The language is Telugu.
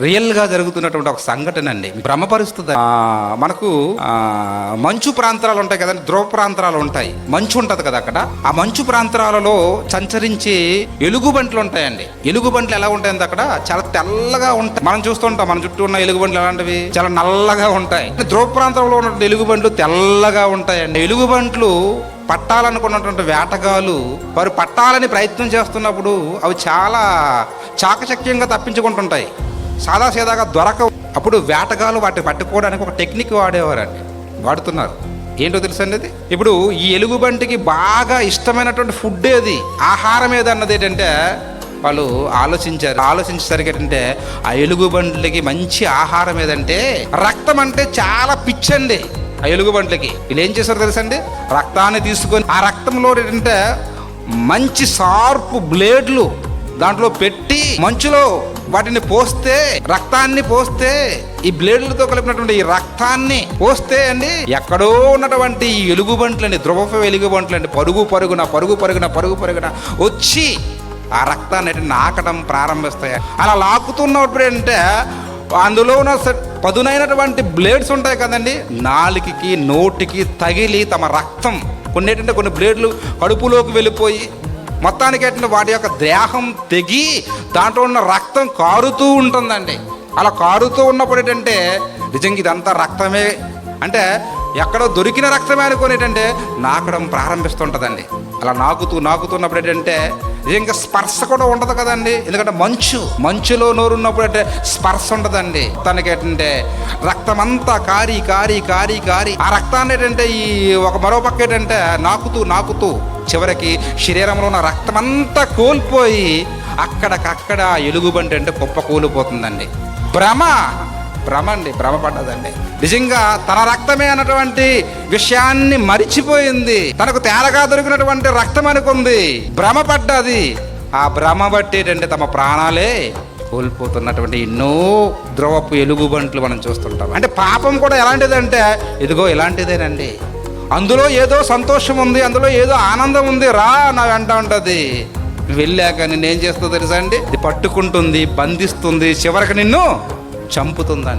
రియల్గా జరుగుతున్నటువంటి ఒక సంఘటన అండి భ్రమపరుస్తుంది మనకు మంచు ప్రాంతాలు ఉంటాయి కదండి ధ్రువ ప్రాంతాలు ఉంటాయి. మంచు ఉంటది కదా అక్కడ. ఆ మంచు ప్రాంతాలలో సంచరించే ఎలుగుబంట్లు ఉంటాయండి. ఎలుగుబంట్లు ఎలా ఉంటాయండి అక్కడ చాలా తెల్లగా ఉంటాయి. మనం చూస్తుంటాం మన చుట్టూ ఉన్న ఎలుగుబంట్లు ఎలాంటివి? చాలా నల్లగా ఉంటాయి. ధ్రువ ప్రాంతంలో ఉన్నటువంటి ఎలుగుబంట్లు తెల్లగా ఉంటాయండి. ఎలుగుబంట్లు పట్టాలనుకున్నటువంటి వేటగాలు వారు పట్టాలని ప్రయత్నం చేస్తున్నప్పుడు అవి చాలా చాకచక్యంగా తప్పించుకుంటుంటాయి. సాదాసీదాగా దొరక అప్పుడు వేటగాళ్ళు వాటిని పట్టుకోవడానికి ఒక టెక్నిక్ వాడేవారండి. వాడుతున్నారు. ఏంటో తెలుసండి అది? ఇప్పుడు ఈ ఎలుగుబంటికి బాగా ఇష్టమైనటువంటి ఫుడ్ ఏది? ఆహారం ఏదన్నది ఏంటంటే వాళ్ళు ఆలోచించారు. ఆలోచించేసరికి ఏంటంటే ఆ ఎలుగుబంట్లకి మంచి ఆహారం ఏదంటే రక్తం అంటే చాలా పిచ్చండి. ఆ ఎలుగుబంట్లకి. వీళ్ళు ఏం చేశారు తెలుసండి? రక్తాన్ని తీసుకొని ఆ రక్తంలో ఏంటంటే మంచి షార్ప్ బ్లేడ్లు దాంట్లో పెట్టి మంచులో వాటిని పోస్తే రక్తాన్ని పోస్తే ఈ బ్లేడ్లతో కలిపినటువంటి ఈ రక్తాన్ని పోస్తే అండి ఎక్కడో ఉన్నటువంటి ఈ ఎలుగుబంట్లని ధ్రువపు ఎలుగుబంట్లండి పరుగు పరుగున పరుగు పరుగున పరుగు పరుగున వచ్చి ఆ రక్తాన్ని నాకడం ప్రారంభిస్తాయి. అలా లాక్కుతున్నప్పుడు అంటే అందులో ఉన్న పదునైనటువంటి బ్లేడ్స్ ఉంటాయి కదండి నాలుకకి నోటికి తగిలి తమ రక్తం కొన్నిటంటే కొన్ని బ్లేడ్లు కడుపులోకి వెళ్ళిపోయి మొత్తానికి ఏంటంటే వాటి యొక్క దేహం తెగి దాంట్లో ఉన్న రక్తం కారుతూ ఉంటుందండి. అలా కారుతూ ఉన్నప్పుడు ఏంటంటే నిజంగా ఇదంతా రక్తమే. అంటే ఎక్కడో దొరికిన రక్తమే అనుకుని ఏంటంటే నాకడం ప్రారంభిస్తుంటుందండి. అలా నాకుతూ నాకుతున్నప్పుడు ఏంటంటే ఇంకా స్పర్శ కూడా ఉండదు కదండి. ఎందుకంటే మంచు మంచులో నోరున్నప్పుడు అంటే స్పర్శ ఉండదండి. తనకి ఏంటంటే రక్తమంతా కారి కారి కారి కారి ఆ రక్తాన్ని ఏంటంటే ఈ ఒక మరో పక్క ఏంటంటే నాకుతూ నాకుతూ చివరికి శరీరంలో ఉన్న రక్తమంతా కోల్పోయి అక్కడికక్కడ ఎలుగుబంటి అంటే కుప్ప కూలిపోతుందండి. భ్రమ భ్రమ అండి భ్రమ పడ్డదండి. నిజంగా తన రక్తమే అన్నటువంటి విషయాన్ని మరిచిపోయింది. తనకు తేరగా దొరికినటువంటి రక్తం అనుకుంది. భ్రమ పడ్డది. ఆ భ్రమ బట్టేటంటే తమ ప్రాణాలే కోల్పోతున్నటువంటి ఎన్నో ద్రవపు ఎలుగుబంట్లు మనం చూస్తుంటాం. అంటే పాపం కూడా ఎలాంటిదంటే ఇదిగో ఇలాంటిదేనండి. అందులో ఏదో సంతోషం ఉంది అందులో ఏదో ఆనందం ఉంది రా నా వెంట ఉంటుంది. వెళ్ళాక నేను ఏం చేస్తుందో తెలుసా అండి? ఇది పట్టుకుంటుంది బంధిస్తుంది చివరికి నిన్ను చంపుతుందండి